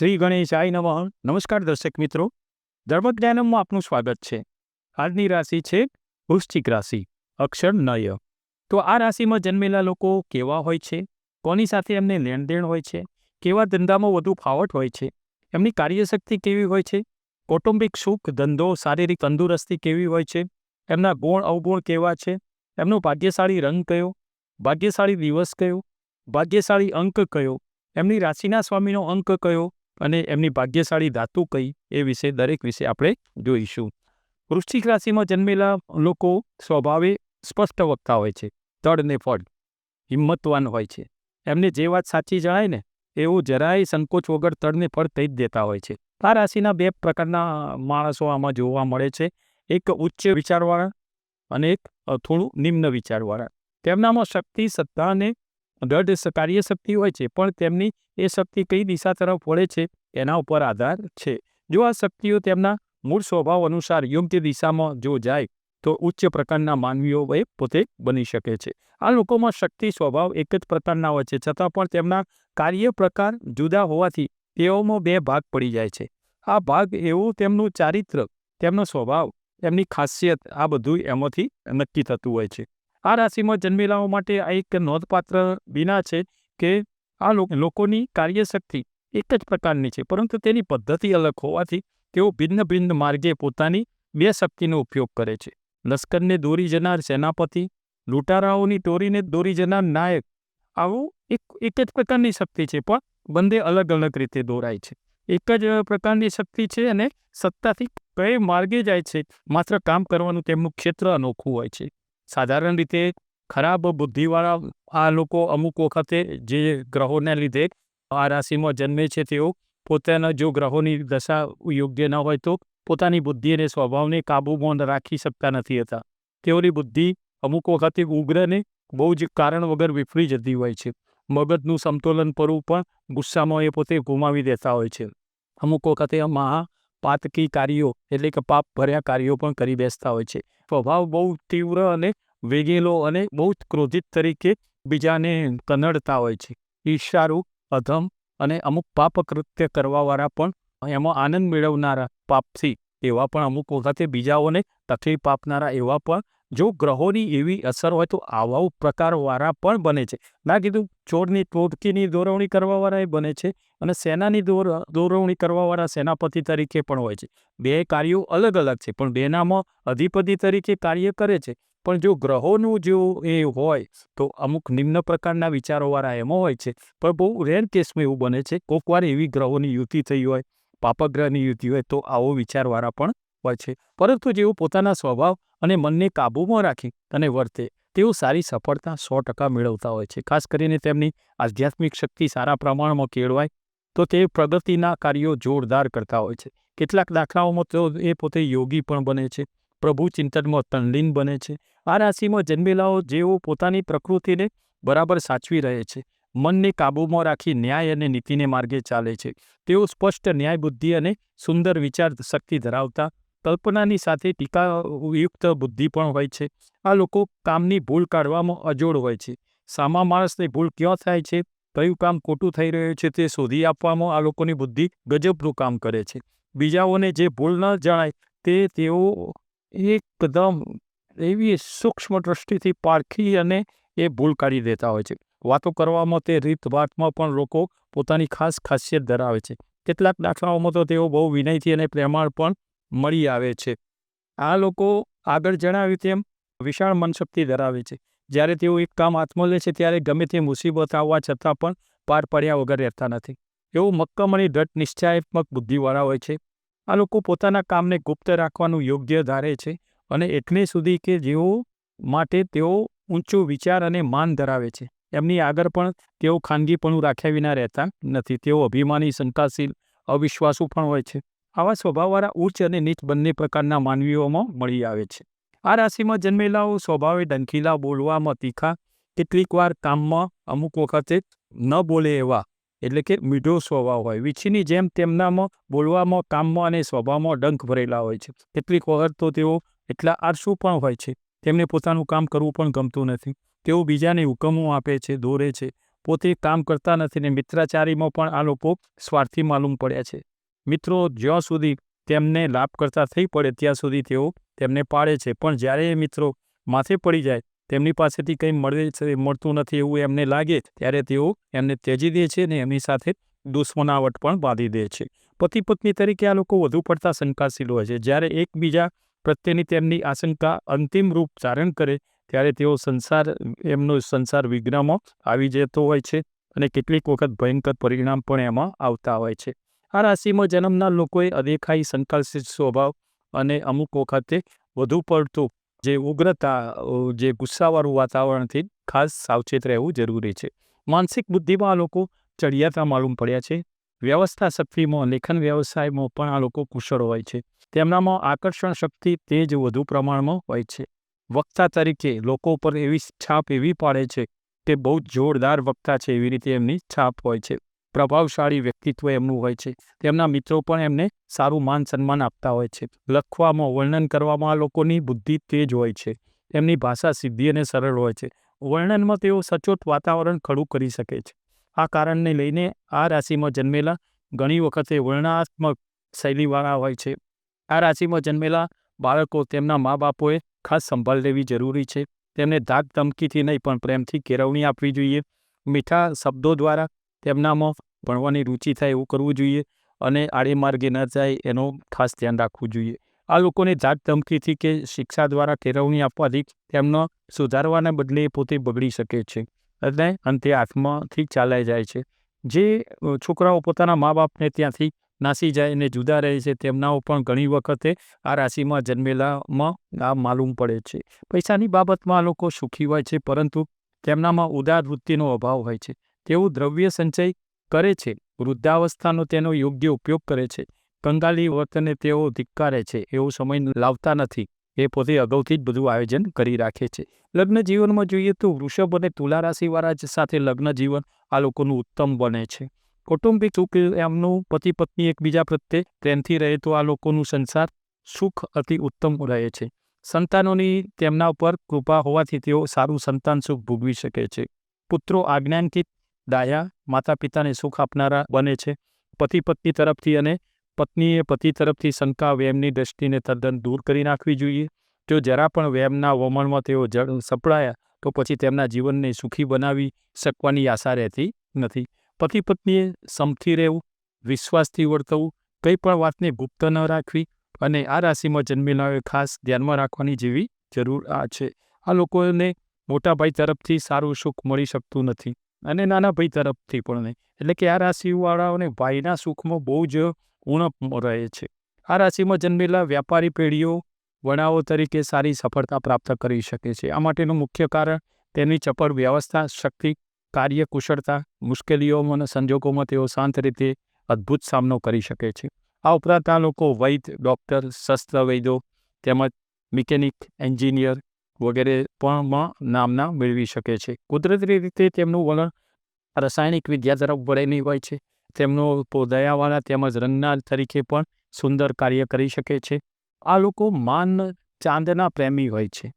શ્રી ગણેશ આય નમઃ. નમસ્કાર દર્શક મિત્રો. ધર્મજ્ઞાનમમાં આપનું સ્વાગત છે. આજની રાશિ છે વૃશ્ચિક રાશિ, અક્ષર નય. તો આ રાશિમાં જન્મેલા લોકો કેવા હોય છે? કોની સાથે એમને લેણદેણ હોય છે? કેવા ધંધામાં વધુ ફાવટ હોય છે? એમની કાર્યશક્તિ કેવી હોય છે? કૌટુંબિક સુખ, ધંધો, શારીરિક તંદુરસ્તી કેવી હોય છે? એમના ગુણ, અવગુણ કેવા છે? એમનો ભાગ્યશાળી રંગ કયો? ભાગ્યશાળી દિવસ કયો? ભાગ્યશાળી અંક કયો? એમની રાશિના સ્વામીનો અંક કયો? અને એમની ભાગ્યશાળી ધાતુ કઈ એ વિશે, દરેક વિશે આપણે જોઈશું. વૃશ્ચિક રાશિમાં જન્મેલા લોકો સ્વભાવે સ્પષ્ટ વક્તા હોય છે. તડ ને ફળ હિંમતવાન હોય છે. એમને જે વાત સાચી જણાય ને એવું જરાય સંકોચ વગર તળને ફળ કહી જ દેતા હોય છે. આ રાશિના બે પ્રકારના માણસો આમાં જોવા મળે છે. એક ઉચ્ચ વિચારવાળા અને એક થોડું નિમ્ન વિચારવાળા. તેમનામાં શક્તિ, સત્તા અને દૃઢ કાર્યશક્તિ હોય છે, પણ તેમની એ શક્તિ કઈ દિશા તરફ વળે છે, એના ઉપર આધાર છે. જો આ શક્તિઓ તેમના મૂળ સ્વભાવ અનુસાર યોગ્ય દિશામાં જો જાય, તો ઉચ્ચ પ્રકારના માનવીઓ એ પોતે બની શકે છે. આ લોકોમાં શક્તિ, સ્વભાવ એક જ પ્રકારના હોય છે, છતાં પણ તેમના કાર્ય પ્રકાર જુદા હોવાથી તેઓમાં બે ભાગ પડી જાય છે. આ ભાગ એવું તેમનું ચારિત્ર, તેમનો સ્વભાવ, તેમની ખાસિયત, આ બધું એમાંથી નક્કી થતું હોય છે. આ રાશિમાં જન્મેલાઓ માટે આ એક નોંધપાત્ર વિના છે કે આ લોકોની કાર્યશક્તિ એક જ પ્રકારની છે, પરંતુ તેની પદ્ધતિ અલગ હોવાથી તેઓ ભિન્ન ભિન્ન માર્ગે પોતાની બે શક્તિનો ઉપયોગ કરે છે. લશ્કરને દોરી જનાર સેનાપતિ, લૂંટારાઓની ટોરીને દોરી જનાર નાયક, આવું એક એક જ પ્રકારની શક્તિ છે, પણ બંને અલગ અલગ રીતે દોરાય છે. એક જ પ્રકારની શક્તિ છે અને સત્તાથી કઈ માર્ગે જાય છે, માત્ર કામ કરવાનું તેમનું ક્ષેત્ર અનોખું હોય છે. સાધારણ રીતે ખરાબ બુદ્ધિવાળા આ લોકો અમુક વખતે જે ગ્રહોને લીધે આ રાશિમાં જન્મે છે, તેઓ પોતાના જો ગ્રહોની દશા યોગ્ય ન હોય તો પોતાની બુદ્ધિ અને સ્વભાવને કાબૂમાં રાખી શકતા નથી હતા. તેઓની બુદ્ધિ અમુક વખતે ઉગ્રને બહુ જ કારણ વગર વિફરી જતી હોય છે. મગજનું સમતોલન પરવું પણ ગુસ્સામાં એ પોતે ગુમાવી દેતા હોય છે. અમુક વખતે મહા પાતકી કાર્યો એટલે કે પાપ ભર્યા કાર્યો પણ કરી બેસતા હોય છે. સ્વભાવ બહુ તીવ્ર અને વેગેલો અને બહુ ક્રોધિત તરીકે બીજાને કનડતા હોય છે. ઈર્ષારૂ અધમ અને અમુક પાપ કૃત્ય કરવાવાળા પણ એમાં આનંદ મેળવનારા પાપથી એવા પણ અમુક વખતે બીજાઓને તકલીફ આપનારા એવા પણ જો ગ્રહોની એવી અસર હોય તો આવા પ્રકારવાળા પણ બને છે. ના કીધું ચોરની ટોટકીની દોરવણી કરવાવાળા એ બને છે અને સેનાની દોર, દોરવણી કરવાવાળા સેનાપતિ તરીકે પણ હોય છે. બે કાર્યો અલગ અલગ છે, પણ બેનામાં અધિપતિ તરીકે કાર્ય કરે છે. પણ જો ગ્રહોનું જો એ હોય તો અમુક નિમ્ન પ્રકારના વિચારોવાળા એમાં હોય છે. પણ બહુ રેર કેસમાં એવું બને છે કોકવાર એવી ગ્રહોની યુતિ થઈ હોય, પાપગ્રહની યુતિ હોય તો આવો વિચારવાળા પણ હોય છે. પરંતુ જેઓ પોતાના સ્વભાવ અને મનને કાબૂમાં રાખી અને વર્તે, તેઓ સારી સફળતા સો ટકા મેળવતા હોય છે. ખાસ કરીને તેમની આધ્યાત્મિક શક્તિ સારા પ્રમાણમાં કેળવાય, તો તે પ્રગતિના કાર્યો જોરદાર કરતા હોય છે. કેટલાક દાખલાઓમાં તો એ પોતે યોગી પણ બને છે. પ્રભુ ચિંતનમાં તલ્લીન બને છે. આ રાશિમાં જન્મેલાઓ જેઓ પોતાની પ્રકૃતિને બરાબર સાચવી રહે છે. મનને કાબૂમાં રાખી ન્યાય અને નીતિને માર્ગે ચાલે છે. તેઓ સ્પષ્ટ ન્યાય બુદ્ધિ અને સુંદર વિચાર શક્તિ ધરાવતા કલ્પનાની સાથે ટીકાયુક્ત બુદ્ધિ પણ હોય છે. આ લોકો કામની ભૂલ કાઢવામાં અજોડ હોય છે. સામા માણસની ભૂલ ક્યાં થાય છે? કયું કામ ખોટું થઈ રહ્યું છે તે શોધી આપવામાં આ લોકોની બુદ્ધિ ગજબનું કામ કરે છે. બીજાઓને જે ભૂલ ન જણાય તે તેઓ એકદમ એવી સૂક્ષ્મ દ્રષ્ટિથી પારખી અને એ ભૂલ કાઢી દેતા હોય છે. વાતો કરવામાં તે રીતભાતમાં પણ લોકો પોતાની ખાસ ખાસિયત ધરાવે છે. કેટલાક દાખલાઓમાં તો તેઓ બહુ વિનયથી અને પ્રેમાળ પણ મળી આવે છે. આ લોકો આગળ જણાવ્યું તેમ વિશાળ મનશક્તિ ધરાવે છે. જ્યારે તેઓ એક કામ હાથમાં લે છે, ત્યારે ગમે તે મુસીબત આવવા છતાં પણ પાર પડ્યા વગર રહેતા નથી. એવો મક્કમ અને દ્રઢ નિશ્ચયાત્મક બુદ્ધિવાળા હોય છે. આ લોકો પોતાના કામને ગુપ્ત રાખવાનું યોગ્ય ધારે છે અને એટલે સુધી કે જેઓ માટે તેઓ ઊંચો વિચાર અને માન ધરાવે છે. એમની આગળ પણ તેઓ ખાનગીપણું રાખ્યા વિના રહેતા નથી. તેઓ અભિમાની, શંકાશીલ, અવિશ્વાસુ પણ હોય છે. આવા સ્વભાવવાળા ઉચ્ચ અને નીચ બંને પ્રકારના માનવીઓમાં મળી આવે છે. આ રાશિમાં જન્મેલાઓ સ્વભાવે ડંખીલા, બોલવામાં તીખા કેટલીક વાર કામમાં અમુક વખતે ન બોલે એવા, એટલે કે મીઠો સ્વભાવ હોય. વીછીની જેમ તેમનામાં બોલવામાં, કામમાં અને સ્વભાવમાં ડંખ ભરેલા હોય છે. કેટલીક વખત તો તેઓ એટલા આરસુ પણ હોય છે. તેમને પોતાનું કામ કરવું પણ ગમતું નથી. તેઓ બીજાને હુકમો આપે છે, દોરે છે. પોતે કામ કરતા નથી ને મિત્રાચારીમાં પણ આ લોકો સ્વાર્થી માલુમ પડ્યા છે. મિત્રો, જ્યાં સુધી તેમને લાભ કરતા થઈ પડે, ત્યાં સુધી તેઓ તેમને પાળે છે. પણ જ્યારે એ મિત્રો માથે પડી જાય, તેમની પાસેથી કંઈ મળે મળતું નથી એવું એમને લાગે, ત્યારે તેઓ એમને ત્યજી દે છે ને એમની સાથે દુશ્મનાવટ પણ બાંધી દે છે. પતિ પત્ની તરીકે આ લોકો વધુ પડતા શંકાશીલ હોય છે. જ્યારે એકબીજા પ્રત્યેની તેમની આશંકા અંતિમ રૂપ ધારણ કરે, ત્યારે તેઓ સંસાર, એમનો સંસાર વિઘ્નમાં આવી જતો હોય છે અને કેટલીક વખત ભયંકર પરિણામ પણ એમાં આવતા હોય છે. આ રાશિમાં જન્મનાર લોકોએ અદેખાઈ, સંકલ્પિત સ્વભાવ અને અમુક વખતે વધુ પડતું જે ઉગ્રતા જે ગુસ્સાવાળું વાતાવરણથી ખાસ સાવચેત રહેવું જરૂરી છે. માનસિક બુદ્ધિમાં આ લોકો ચડિયાતા માલુમ પડ્યા છે. વ્યવસ્થા શક્તિમાં લેખન વ્યવસાયમાં પણ આ લોકો કુશળ હોય છે. તેમનામાં આકર્ષણ શક્તિ તેજ વધુ પ્રમાણમાં હોય છે. વક્તા તરીકે લોકો પર એવી છાપ એવી પાડે છે કે બહુ જ જોરદાર વક્તા છે એવી રીતે એમની છાપ હોય છે. પ્રભાવશાળી વ્યક્તિત્વ એમનું હોય છે. તેમના મિત્રો પણ એમને સારું માન સન્માન આપતા હોય છે. લખવામાં, વર્ણન કરવામાં આ લોકોની બુદ્ધિ તેજ હોય છે. તેમની ભાષા સીધી અને સરળ હોય છે. વર્ણનમાં તેઓ સચોટ વાતાવરણ ખડું કરી શકે છે. આ કારણને લઈને આ રાશિમાં જન્મેલા ઘણી વખતે વર્ણનાત્મક શૈલીવાળા હોય છે. આ રાશિમાં જન્મેલા બાળકો તેમના મા બાપોએ ખાસ સંભાળ લેવી જરૂરી છે. તેમને ધાક ધમકીથી નહીં પણ પ્રેમથી કેળવણી આપવી જોઈએ. મીઠા શબ્દો દ્વારા તેમનામાં ભણવાની રુચિ થાય એવું કરવું જોઈએ અને આડે માર્ગે ન જાય એનું ખાસ ધ્યાન રાખવું જોઈએ. આ લોકોને જાત ધમકીથી કે શિક્ષા દ્વારા ઠેરવણી આપવાથી તેમનો સુધારવાના બદલે પોતે બગડી શકે છે અને અંતે આત્માથી ચાલાઈ જાય છે. જે છોકરાઓ પોતાના મા બાપને ત્યાંથી નાસી જાય અને જુદા રહે છે તેમનાઓ પણ ઘણી વખતે આ રાશિમાં જન્મેલામાં આ માલુમ પડે છે. પૈસાની બાબતમાં આ લોકો સુખી હોય છે પરંતુ તેમનામાં ઉદાર વૃત્તિનો અભાવ હોય છે. તેઓ દ્રવ્ય સંચય કરે છે, વૃદ્ધાવસ્થાનો તેનો યોગ્ય ઉપયોગ કરે છે, કંગાલી વર્તને તેઓ ધિક્કારે છે, એવો સમય લાવતા નથી, એ પોતે અગાઉથી જ બધું આયોજન કરી રાખે છે. લગ્ન જીવનમાં જોઈએ તો વૃષભ અને તુલા રાશિવાળા જ સાથે લગ્ન જીવન આ લોકોનું ઉત્તમ બને છે. કૌટુંબિક સુખ એમનું પતિ પત્ની એકબીજા પ્રત્યે પ્રેમથી રહે તો આ લોકોનું સંસાર સુખ અતિ ઉત્તમ રહે છે. સંતાનોની તેમના ઉપર કૃપા હોવાથી તેઓ સારું સંતાન સુખ ભોગવી શકે છે. પુત્રો આજ્ઞાંકિત દાયા માતા પિતાને સુખ આપનારા બને છે. પતિ પત્ની તરફથી અને પત્નીએ પતિ તરફથી શંકા વેમની દ્રષ્ટિને તદ્દન દૂર કરી નાખવી જોઈએ. જો જરા પણ વેમના વમણમાં તેઓ જળ સપડાયા, તો પછી તેમના જીવનને સુખી બનાવી શકવાની આશા રહેતી નથી. પતિ પત્નીએ સમથી રહેવું, વિશ્વાસથી વર્તવું, કંઈ પણ વાતને ગુપ્ત ન રાખવી અને આ રાશિમાં જન્મેલાઓએ ખાસ ધ્યાનમાં રાખવાની જેવી જરૂર આ છે. આ લોકોને મોટા ભાઈ તરફથી સારું સુખ મળી શકતું નથી. અને નાના ભાઈ તરફથી પણ નહીં. એટલે કે આ રાશિવાળાઓને ભાઈના સુખમાં બહુ જ ઉણપ રહે છે. આ રાશિમાં જન્મેલા વ્યાપારી પેઢીઓ વડાઓ તરીકે સારી સફળતા પ્રાપ્ત કરી શકે છે. આ માટેનું મુખ્ય કારણ તેની ચપળ વ્યવસ્થા, શક્તિ કાર્યકુશળતા મુશ્કેલીઓમાં અને સંજોગોમાં તેઓ શાંત રીતે અદ્ભુત સામનો કરી શકે છે. આ ઉપરાંત આ લોકો વૈદ ડૉક્ટર, શસ્ત્રવૈદો તેમજ મિકેનિક, એન્જિનિયર વગેરે પણ નામના મેળવી શકે છે. કુદરતી રીતે તેમનું વલણ રાસાયણિક વિદ્યા તરફ વળેલી હોય છે. તેમનો દયાવાળા તેમજ રંગના તરીકે પણ સુંદર કાર્ય કરી શકે છે. આ લોકો માન ચાંદના પ્રેમી હોય છે.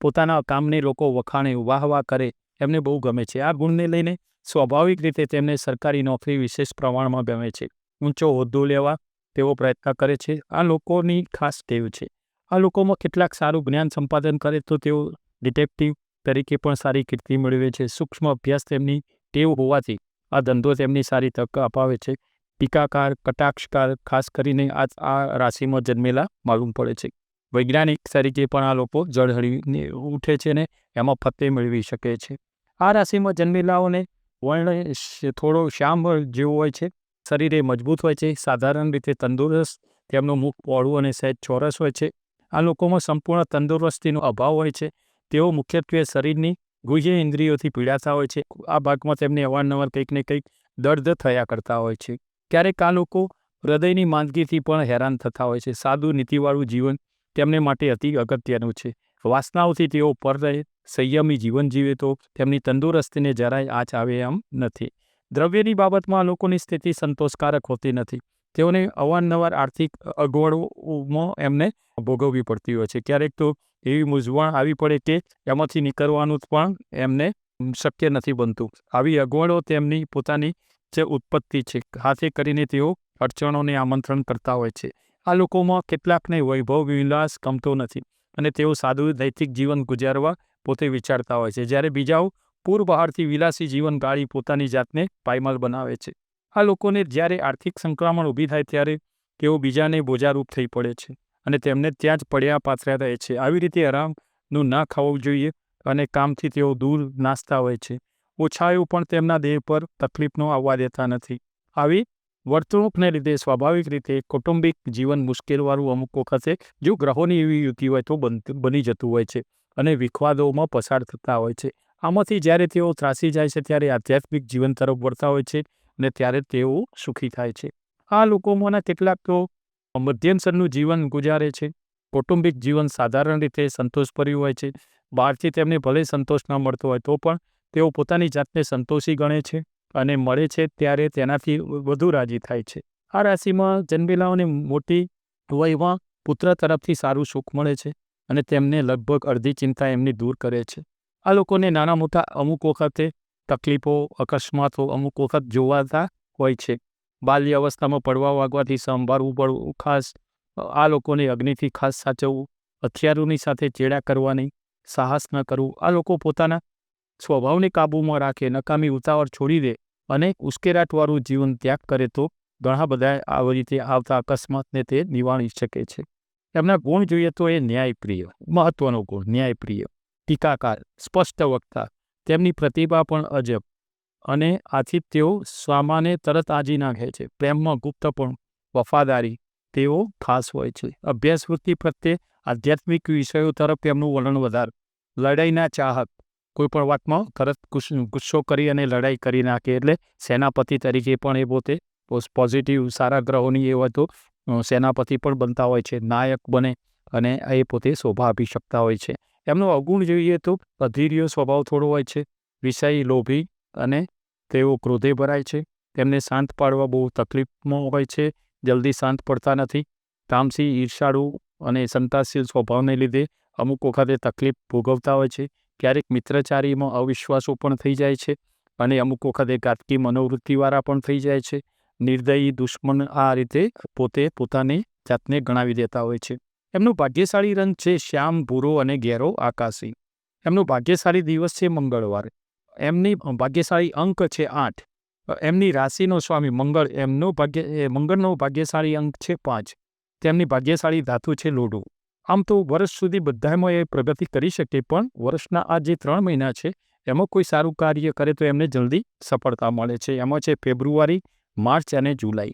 પોતાના કામને લોકો વખાણે વાહ વાહ કરે એમને બહુ ગમે છે. આ ગુણને લઈને સ્વાભાવિક રીતે તેમને સરકારી નોકરી વિશેષ પ્રમાણમાં ગમે છે. ઊંચો હોદ્દો લેવા તેઓ પ્રયત્ન કરે છે. આ લોકોની ખાસ ટેવ છે. આ લોકોમાં કેટલાક સારું જ્ઞાન સંપાદન કરે તો તેઓ ડિટેક્ટિવ તરીકે પણ સારી કીર્તિ મેળવે છે. સૂક્ષ્મ અભ્યાસ તેમની ટેવ હોવાથી આ ધંધો તેમની સારી તક અપાવે છે. ટીકાકાર, કટાક્ષકાર, ખાસ કરીને આ આ રાશિમાં જન્મેલા માલુમ પડે છે. વૈજ્ઞાનિક તરીકે પણ આ લોકો જળહળીને ઉઠે છે ને એમાં ફતે મેળવી શકે છે. આ રાશિમાં જન્મેલાઓને વર્ણ થોડો શ્યામ જેવો હોય છે. શરીરે મજબૂત હોય છે. સાધારણ રીતે તંદુરસ્ત, તેમનું મુખ પહોળું અને સહેજ ચોરસ હોય છે. આ લોકોમાં સંપૂર્ણ તંદુરસ્તીનો અભાવ હોય છે. તેઓ મુખ્યત્વે શરીરની ગુહ્ય ઇન્દ્રિયોથી પીડાતા હોય છે. આ ભાગમાં તેમને અવારનવાર કંઈક ને કંઈક દર્દ થયા કરતા હોય છે. ક્યારેક આ લોકો હૃદયની માંદગીથી પણ હેરાન થતા હોય છે. સાદું નીતિવાળું જીવન તેમને માટે અતિ અગત્યનું છે. વાસનાઓથી તેઓ પર રહે, સંયમી જીવન જીવે તો તેમની તંદુરસ્તીને જરાય આંચ આવે એમ નથી. દ્રવ્યની બાબતમાં આ લોકોની સ્થિતિ સંતોષકારક હોતી નથી. તેઓને અવારનવાર આર્થિક અગવડોમાં એમને ભોગવવી પડતી હોય છે. ક્યારેક તો એવી મૂંઝવણ આવી પડે કે એમાંથી નીકળવાનું પણ એમને શક્ય નથી બનતું. આવી અગવડો તેમની પોતાની જે ઉત્પત્તિ છે, હાથે કરીને તેઓ અડચણોને આમંત્રણ કરતા હોય છે. આ લોકોમાં કેટલાકને વૈભવ, વિલાસ ગમતો નથી અને તેઓ સાદું નૈતિક જીવન ગુજારવા પોતે વિચારતા હોય છે, જ્યારે બીજાઓ પૂર બહારથી વિલાસી જીવન ગાળી પોતાની જાતને પાયમાલ બનાવે છે. આ લોકોને જ્યારે આર્થિક સંક્રમણ ઊભી થાય ત્યારે તેઓ બીજાને બોજારૂપ થઈ પડે છે અને તેમને ત્યાં જ પડ્યા પાથર્યા રહે છે. આવી રીતે આરામનું ના ખાવું જોઈએ અને કામથી તેઓ દૂર નાસ્તા હોય છે. ઓછાયું પણ તેમના દેહ પર તકલીફનો આવવા દેતા નથી. આવી વર્તણૂકને લીધે સ્વાભાવિક રીતે કૌટુંબિક જીવન મુશ્કેલવાળું અમુક વખતે જો ગ્રહોની એવી યુતિ હોય તો બન જતું હોય છે અને વિખવાદોમાં પસાર થતા હોય છે. આમાંથી જ્યારે તેઓ ત્રાસી જાય છે ત્યારે આધ્યાત્મિક જીવન તરફ વળતા હોય છે અને ત્યારે તેઓ સુખી થાય છે. આ લોકોમાંના કેટલાક તો મધ્યમ જીવન ગુજારે છે. કૌટુંબિક જીવન સાધારણ રીતે સંતોષભર્યું હોય છે. બહારથી તેમને ભલે સંતોષ ન મળતો હોય, તો પણ તેઓ પોતાની જાતને સંતોષી ગણે છે અને મળે છે ત્યારે તેનાથી વધુ રાજી થાય છે. આ રાશિમાં જન્મેલાઓને મોટી વયમાં પુત્ર તરફથી સારું સુખ મળે છે અને તેમને લગભગ અડધી ચિંતા એમની દૂર કરે છે. આ લોકોને નાના મોટા અમુક વખતે તકલીફો અકસ્માતો અમુક વખત જોવાતા હોય છે. બાલ્ય અવસ્થામાં પડવા વાગવાથી સંભાળવું પડવું ખાસ આ લોકોને અગ્નિથી ખાસ સાચવવું, હથિયારોની સાથે ચેડા કરવાની, સાહસ ન કરવું, આ લોકો પોતાના સ્વભાવને કાબૂમાં રાખે, નકામી ઉતાવળ છોડી દે અને ઉશ્કેરાટવાળું જીવન ત્યાગ કરે તો ઘણા બધા આવી રીતે આવતા અકસ્માતને તે નિવારી શકે છે. એમના ગુણ જોઈએ તો એ ન્યાયપ્રિય, મહત્વનો ગુણ, ન્યાયપ્રિય, ટીકાકાર સ્પષ્ટ વક્તા તેમની પ્રતિભા પણ અજબ અને આથી તેઓ સ્વામાને તરત આજી નાખે છે. પ્રેમમાં ગુપ્તપણ વફાદારી તેઓ ખાસ હોય છે. અભ્યાસ વૃત્તિ પ્રત્યે આધ્યાત્મિક વિષયો તરફ તેમનું વલણ વધારે. લડાઈના ચાહક કોઈ પણ વાતમાં તરત ગુસ્સો કરી અને લડાઈ કરી નાખે એટલે સેનાપતિ તરીકે પણ એ પોતે પોઝિટિવ સારા ગ્રહોની એ તો સેનાપતિ પણ બનતા હોય છે. નાયક બને અને એ પોતે શોભા આપી શકતા હોય છે. એમનો અવગુણ જોઈએ તો અધીર્ય સ્વભાવ થોડો હોય છે, વિષય લોભી અને તેઓ ક્રોધે ભરાય છે. તેમને શાંત પાડવા બહુ તકલીફમાં હોય છે, જલ્દી શાંત પડતા નથી. તામસી, ઈર્ષાળુ અને સંતાશીલ સ્વભાવને લીધે અમુક વખતે તકલીફ ભોગવતા હોય છે. ક્યારેક મિત્રચારીમાં અવિશ્વાસો પણ થઈ જાય છે અને અમુક વખતે ઘાતકી મનોવૃત્તિવાળા પણ થઈ જાય છે. નિર્દયી દુશ્મન આ રીતે પોતે પોતાની જાતને ગણાવી દેતા હોય છે. એમનું ભાગ્યશાળી રંગ છે શ્યામ, ભૂરો અને ઘેરો આકાશી. એમનું ભાગ્યશાળી દિવસ છે મંગળવાર. એમની ભાગ્યશાળી અંક છે આઠ. એમની રાશિનો સ્વામી મંગળ, એમનો ભાગ્ય મંગળનો ભાગ્યશાળી અંક છે પાંચ. તેમની ભાગ્યશાળી ધાતુ છે લોઢું આમ તો વર્ષ સુધી બધામાં એ પ્રગતિ કરી શકે, પણ વર્ષના આ જે ત્રણ મહિના છે, એમાં કોઈ સારું કાર્ય કરે તો એમને જલ્દી સફળતા મળે છે. એમાં છે ફેબ્રુઆરી, માર્ચ અને જુલાઈ.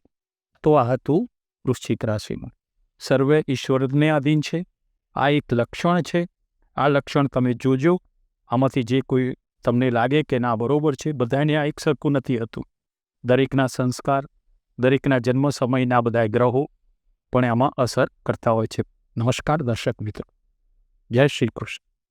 તો આ હતું વૃશ્ચિક રાશિમાં. સર્વે ઈશ્વરને આધીન છે. આ એક લક્ષણ છે. આ લક્ષણ તમે જોજો. આમાંથી જે કોઈ તમને લાગે કે ના બરોબર છે, બધાને આ એક સરખું નથી હતું. દરેકના સંસ્કાર, દરેકના જન્મ સમયના બધા ગ્રહો પણ આમાં અસર કરતા હોય છે. નમસ્કાર, દર્શક મિત્રો. જય શ્રી કૃષ્ણ.